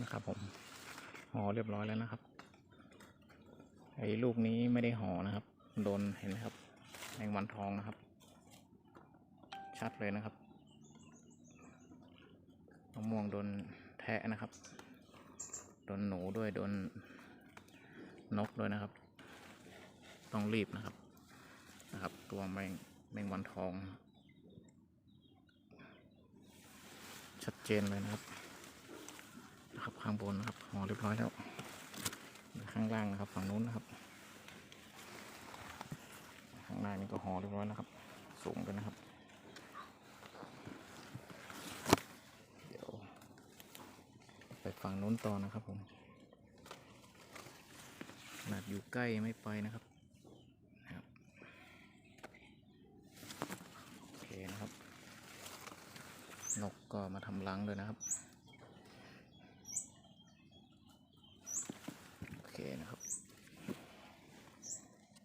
นะครับผมห่อเรียบร้อยแล้วนะครับ ไอ้ลูกนี้ไม่ได้ห่อนะครับ โดนเห็นไหมครับแมงวันทองนะครับ ชัดเลยนะครับมะม่วงโดนแทะนะครับ โดนหนูด้วยโดนนกด้วยนะครับ ต้องรีบนะครับนะครับ ตัวแมงแมงวันทอง ชัดเจนเลยนะครับ นะครับข้างบนนะครับห่อเรียบร้อยแล้ว ข้างล่างนะครับ ฝั่งนู้นนะครับ ข้างล่างนี่ก็ห่อเรียบร้อยนะครับ สูงกันนะครับ เดี๋ยว ไปฝั่งนู้นต่อนะครับผมขนาดอยู่ใกล้ไม่ไปนะครับนะครับโอเคนะครับ นกก็มาทำรังเลยนะครับ